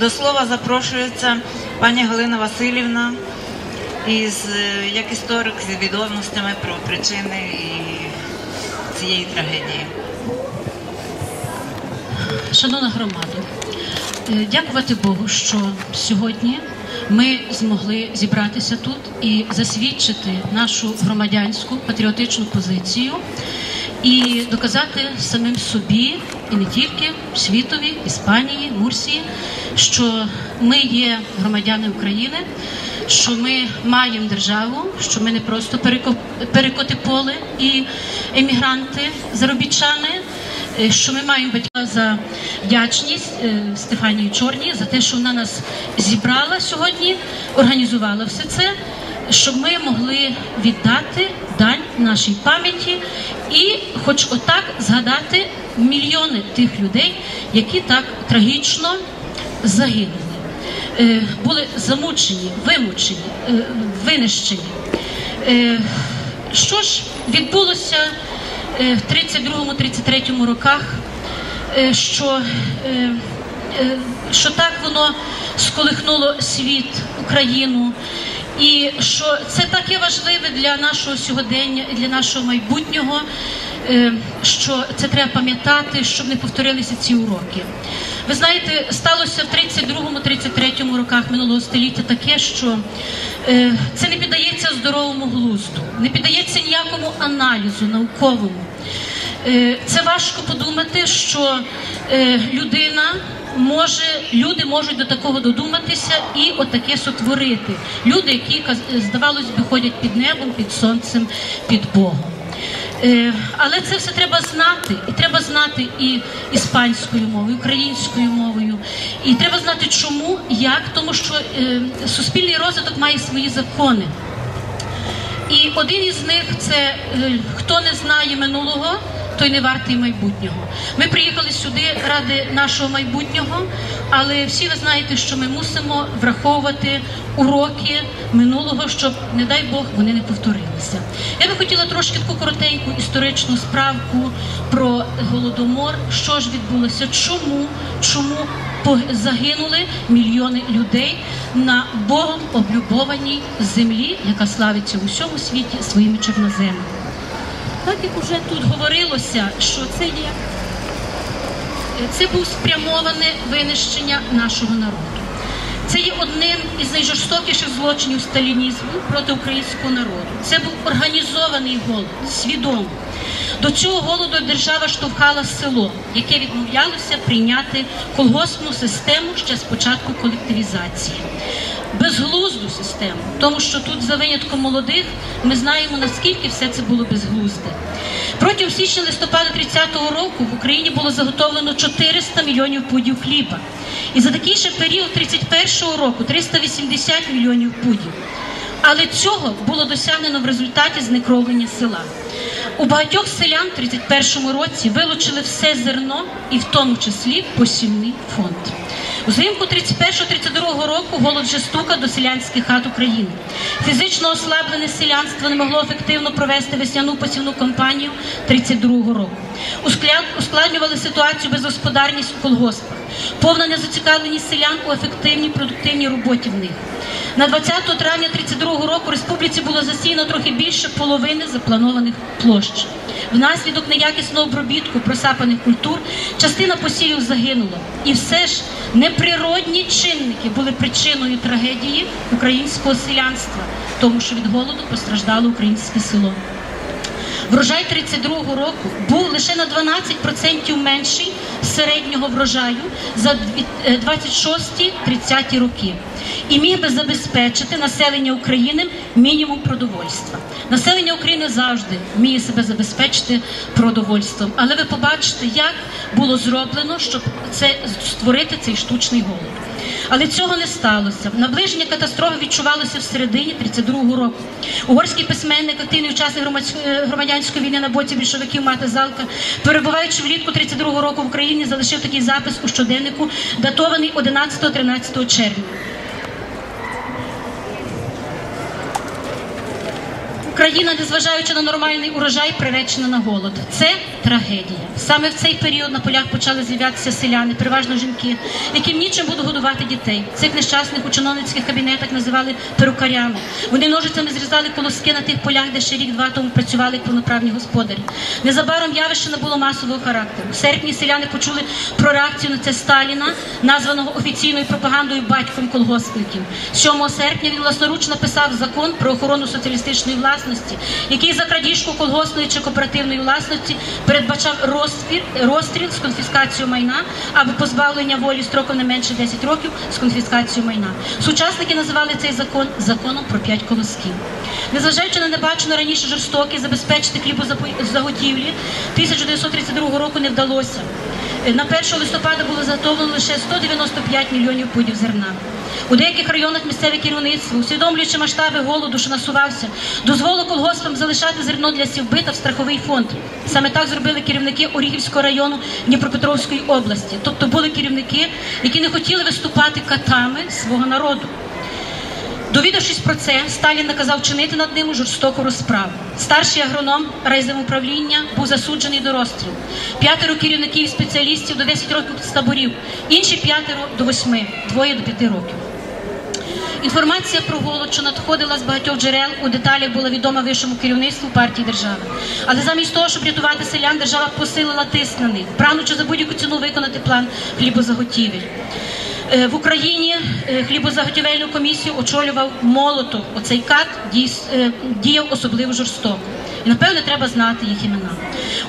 До слова запрошується пані Галина Васильівна із е, як історик з відомостями про причини і цієї трагедії. Шановна громада, е, дякувати Богу, що сьогодні ми змогли зібратися тут і засвідчити нашу громадянську патріотичну позицію і доказати самим собі, і не тільки світові, Іспанії, Мурсії, що ми є громадяни України, що ми маємо державу, що ми не просто переко- перекоти поле і емігранти, заробітчани. Е, що ми маємо батька за вдячність е, Стефанії Чорній за те, що вона нас зібрала сьогодні, організувала все це, щоб ми могли віддати дань нашій пам'яті і, хоч отак, згадати мільйони тих людей, які так трагічно загинули, Е, були замучені, вимучені, е, винищені. Е, Що ж відбулося в 32-33 роках, що, що так воно сколихнуло світ, Україну, і що це таке важливе для нашого сьогодення і для нашого майбутнього, що це треба пам'ятати, щоб не повторилися ці уроки. Ви знаєте, сталося в 32-33 роках минулого століття таке, що е, це не піддається здоровому глузду, не піддається ніякому аналізу науковому. Е, Це важко подумати, що е, людина може, люди можуть до такого додуматися і отаке сотворити. Люди, які здавалось би, ходять під небом, під сонцем, під Богом. Е, Але це все треба знати, і треба знати і іспанською мовою, і українською мовою. І треба знати, чому, як, тому що е, суспільний розвиток має свої закони. І один із них це е, хто не знає минулого, той не вартий майбутнього. Ми приїхали сюди ради нашого майбутнього, але всі ви знаєте, що ми мусимо враховувати уроки минулого, щоб, не дай Бог, вони не повторилися. Я би хотіла трошки таку коротеньку історичну справку про голодомор, що ж відбулося, чому, чому загинули мільйони людей на Богом облюбованій землі, яка славиться у всьому світі своїми чорноземами. Так як уже тут говорилося, що це є це був спрямоване винищення нашого народу. Це є одним із найжорстокіших злочинів сталінізму проти українського народу. Це був організований голод, свідомо. До цього голоду держава штовхала село, яке відмовлялося прийняти колгоспну систему ще з початку колективізації. Безглузду систему, тому що тут за винятком молодих ми знаємо наскільки все це було безглузде. Протягом січня листопада 30-го року в Україні було заготовлено 400 мільйонів пудів хліба. І за такий же період 31-го року 380 мільйонів пудів. Але цього було досягнено в результаті знекровлення села. У багатьох селян в 31-му році вилучили все зерно і в тому числі посівний фонд. Взимку 31-32 року голод вже стукав до селянських хат України. Фізично ослаблене селянство не могло ефективно провести весняну посівну кампанію 32 року. Ускладнювали ситуацію безгосподарність у колгоспах, повна незацікавленість селян у ефективній продуктивній роботі в них. На 20 травня 32 року в республіці було засіяно трохи більше половини запланованих площ. Внаслідок неякісного обробітку просапаних культур частина посівів загинула. І все ж неприродні чинники були причиною трагедії українського селянства, тому що від голоду постраждало українське село. Врожай 32-го року був лише на 12% менший середнього врожаю за дві- е, 26-30 роки і міг би забезпечити населення України мінімум продовольства. Населення України завжди вміє себе забезпечити продовольством, але ви побачите, як було зроблено, щоб це створити цей штучний голод. Але цього не сталося. Наближення катастрофи відчувалося в середині 32-го року. Угорський письменник, активний учасник е, громадянської війни на боці більшовиків Мати Залка, перебуваючи влітку 32-го року в Україні, залишив такий запис у щоденнику, датований 11-13 червня. Україна, незважаючи на нормальний урожай, приречена на голод. Це трагедія. Саме в цей період на полях почали з'являтися селяни, переважно жінки, яким нічим будуть годувати дітей. Цих нещасних у чиновницьких кабінетах називали перукарями. Вони ножицями зрізали колоски на тих полях, де ще рік-два тому працювали як повноправні господарі. Незабаром явище набуло масового характеру. В серпні селяни почули про реакцію на це Сталіна, названого офіційною пропагандою батьком колгоспників. 7 серпня він власноруч написав закон про охорону соціалістичної власності, який за крадіжку колгоспної чи кооперативної власності передбачав розстріл, розстріл з конфіскацією майна або позбавлення волі строком не менше 10 років з конфіскацією майна. Сучасники називали цей закон законом про п'ять колосків. Незважаючи на небачено раніше жорстокі забезпечити хлібозаготівлі 1932 року не вдалося. На 1 листопада було заготовлено лише 195 мільйонів пудів зерна. У деяких районах місцеве керівництво, усвідомлюючи масштаби голоду, що насувався, дозволило колгоспам залишати зерно для сівбита в страховий фонд. Саме так зробили керівники Оріхівського району Дніпропетровської області. Тобто були керівники, які не хотіли виступати катами свого народу. Довідавшись про це, Сталін наказав чинити над ними жорстоку розправу. Старший агроном райземуправління був засуджений до розстрілу. П'ятеро керівників і спеціалістів до 10 років з таборів, інші п'ятеро до восьми, двоє до п'яти років. Інформація про голод, що надходила з багатьох джерел, у деталях була відома вищому керівництву партії держави. Але замість того, щоб рятувати селян, держава посилила тиск на них, прагнучи за будь-яку ціну виконати план хлібозаготівель. Е, В Україні е, хлібозаготівельну комісію очолював Молотов. Оцей кат е, діяв особливо жорстоко. І напевне треба знати їх імена.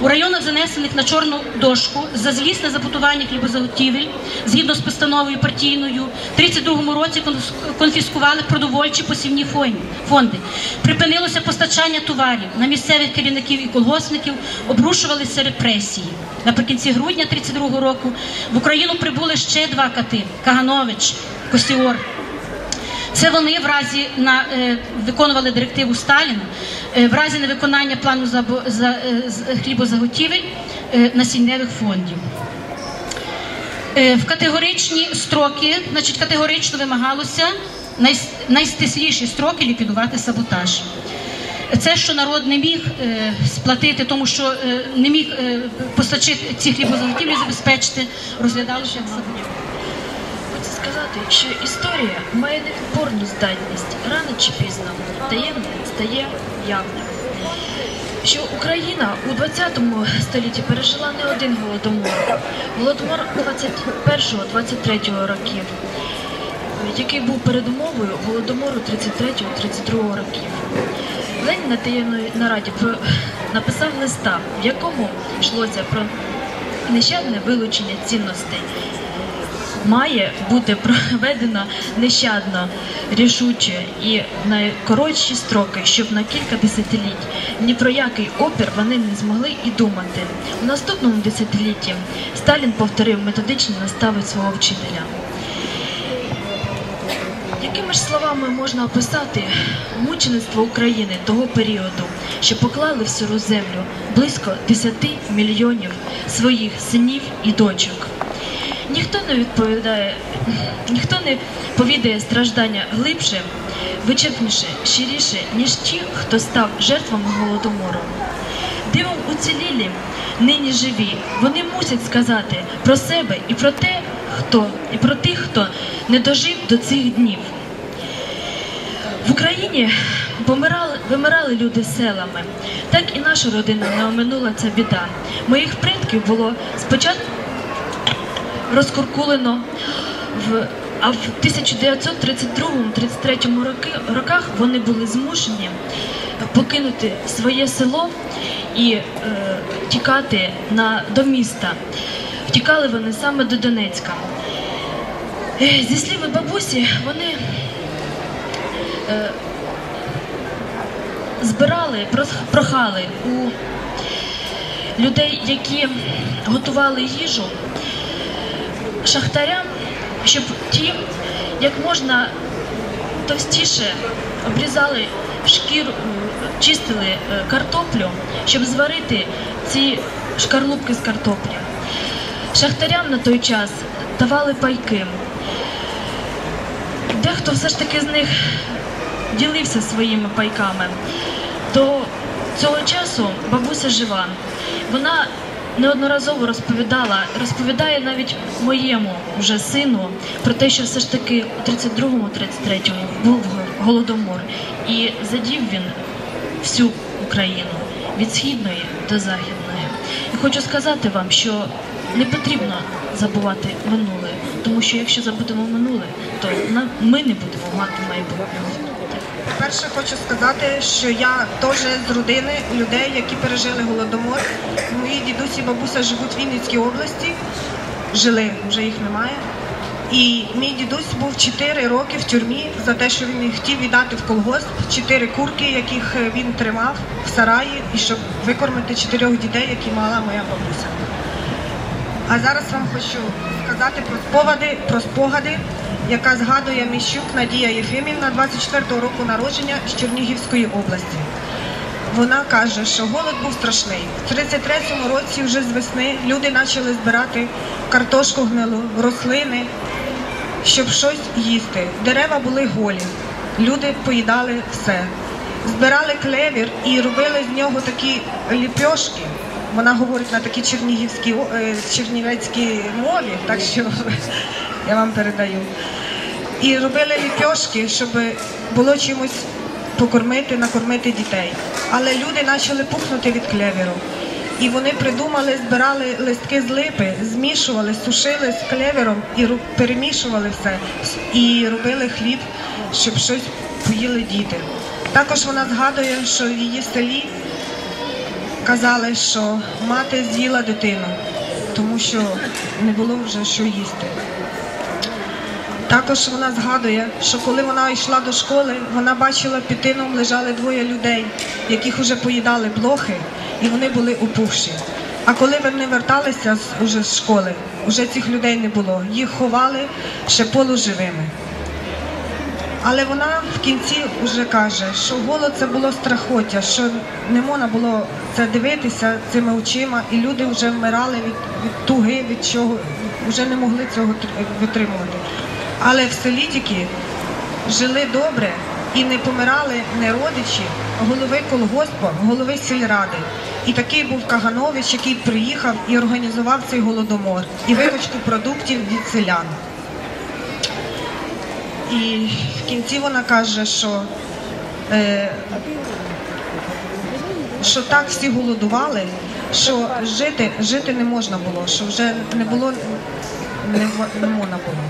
У районах, занесених на чорну дошку за злісне забутування хлібозаготівель, згідно з постановою партійною, в 32-му році конфіс- конфіскували продовольчі посівні фон- фонди. Припинилося постачання товарів. На місцевих керівників і колгоспників обрушувалися репресії. Наприкінці грудня 32-го року в Україну прибули ще два кати Каганович, Косіор. Це вони в разі на е, виконували директиву Сталіна, е, в разі невиконання плану забо- за, е, хлібозаготівель е, насінневих фондів. Е, в категоричні строки, значить, категорично вимагалося най, найстисліші строки ліквідувати саботаж. Це, що народ не міг е, сплатити, тому що е, не міг е, постачити ці хлібозаготівлі забезпечити, розглядалося як саботаж. Хочу сказати, що історія має невпорну здатність рано чи пізно таємне стає явним. Що Україна у 20 столітті пережила не один голодомор. Голодомор 21-23 років, який був передумовою голодомору 33-32 років. Ленін на таємній нараді написав листа, в якому йшлося про нещадне вилучення цінностей має бути проведено нещадно, рішуче і найкоротші строки, щоб на кілька десятиліть ні про який опір вони не змогли і думати. У наступному десятилітті Сталін повторив методичні настави свого вчителя. Якими ж словами можна описати мучеництво України того періоду, що поклали в сиру землю близько 10 мільйонів своїх синів і дочок? Ніхто не відповідає, ніхто не повідає страждання глибше, вичерпніше, щиріше, ніж ті, хто став жертвами голодомору. Дивом уцілілі, нині живі, вони мусять сказати про себе і про те, хто, і про тих, хто не дожив до цих днів. В Україні помирали, вимирали люди селами. Так і наша родина не оминула ця біда. Моїх предків було спочатку розкуркулено в. А в 1932-33 роках вони були змушені покинути своє село і е, тікати на, до міста. Втікали вони саме до Донецька. Е, Зі слів бабусі, вони збирали, прохали у людей, які готували їжу, шахтарям, щоб ті як можна товстіше обрізали шкіру, е, чистили е, картоплю, щоб зварити ці шкарлупки з картоплі. Шахтарям на той час давали пайки. Дехто все ж таки з них ділився своїми пайками. До цього часу бабуся жива. Вона неодноразово розповідала, розповідає навіть моєму вже сину про те, що все ж таки у 32-му, 33-му був голодомор. І задів він всю Україну від східної до західної. І хочу сказати вам, що не потрібно забувати минуле, тому що якщо забудемо минуле, то ми не будемо мати майбутнього. Перше хочу сказати, що я теж з родини людей, які пережили голодомор. Мої дідусі і бабуся живуть в Вінницькій області, жили, вже їх немає. І мій дідусь був 4 роки в тюрмі за те, що він хотів віддати в колгосп, 4 курки, яких е, він тримав в сараї, і щоб викормити чотирьох дітей, які мала моя бабуся. А зараз вам хочу сказати про спогади, про спогади, яка згадує Міщук Надія Єфимівна 24-го року народження з Чернігівської області. Вона каже, що голод був страшний. В 33-му році вже з весни люди почали збирати картошку гнилу, рослини, щоб щось їсти. Дерева були голі, люди поїдали все. Збирали клевір і робили з нього такі ліпьошки. Вона говорить на такій чернігівській е, чернівецькій мові, так що я вам передаю. І робили ліпьошки, щоб було чимось покормити, накормити дітей. Але люди почали пухнути від клеверу. І вони придумали, збирали листки з липи, змішували, сушили з клевером і перемішували все. І робили хліб, щоб щось поїли діти. Також вона згадує, що в її селі казали, що мати з'їла дитину, тому що не було вже що їсти. Також вона згадує, що коли вона йшла до школи, вона бачила під тином лежали двоє людей, яких уже поїдали блохи, і вони були опухші. А коли вони верталися з, уже з школи, уже цих людей не було. Їх ховали ще полуживими. Але вона в кінці вже каже, що голод це було страхоття, що не можна було це дивитися цими очима, і люди вже вмирали від, від туги, від чого вже не могли цього тр- витримувати. Але в селі тільки жили добре і не помирали не родичі, а голови колгоспу, голови сільради. І такий був Каганович, який приїхав і організував цей голодомор і виручку продуктів від селян. І в кінці вона каже, що, е, що так всі голодували, що жити, жити не можна було, що вже не було, не, не можна було.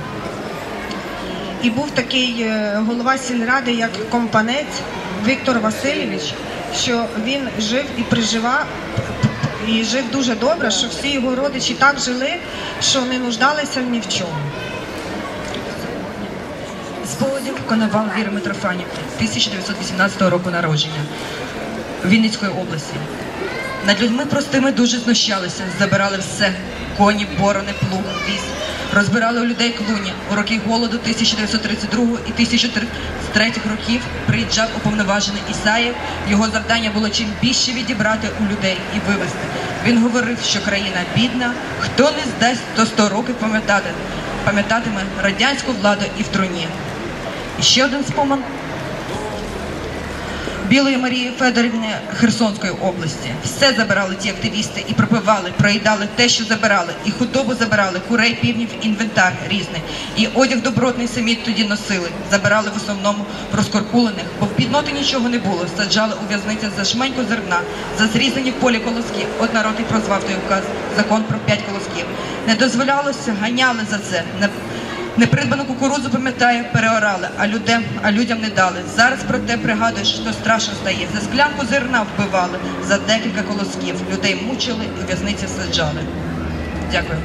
І був такий е, голова сільради, як компанець Віктор Васильович, що він жив і приживав, і жив дуже добре, що всі його родичі так жили, що не нуждалися ні в чому. Спогадів Коновал Віри Митрофанівки 1918 року народження Вінницької області. Над людьми простими дуже знущалися, забирали все коні, борони, плуг, віз. Розбирали у людей клуні. У роки голоду 1932 і 1933 років приїжджав уповноважений Ісаєв. Його завдання було чим більше відібрати у людей і вивезти. Він говорив, що країна бідна, хто не здасть, то 100 років пам'ятати, пам'ятатиме радянську владу і в труні. Ще один спомин Білої Марії Федорівни Херсонської області. Все забирали ті активісти і пропивали, проїдали те, що забирали, і худобу забирали, курей, півнів, інвентар різний. І одяг добротний самі тоді носили. Забирали в основному розкоркулених, бо в бідноти нічого не було. Саджали у в'язницях за шменьку зерна, за зрізані в полі колоски. От народ і прозвав той указ закон про п'ять колосків. Не дозволялося, ганяли за це. Не Непридбану кукурудзу, пам'ятає, переорали, а людям, а людям не дали. Зараз про те пригадуєш, що страшно стає. За склянку зерна вбивали, за декілька колосків. Людей мучили і в'язниці саджали. Дякую.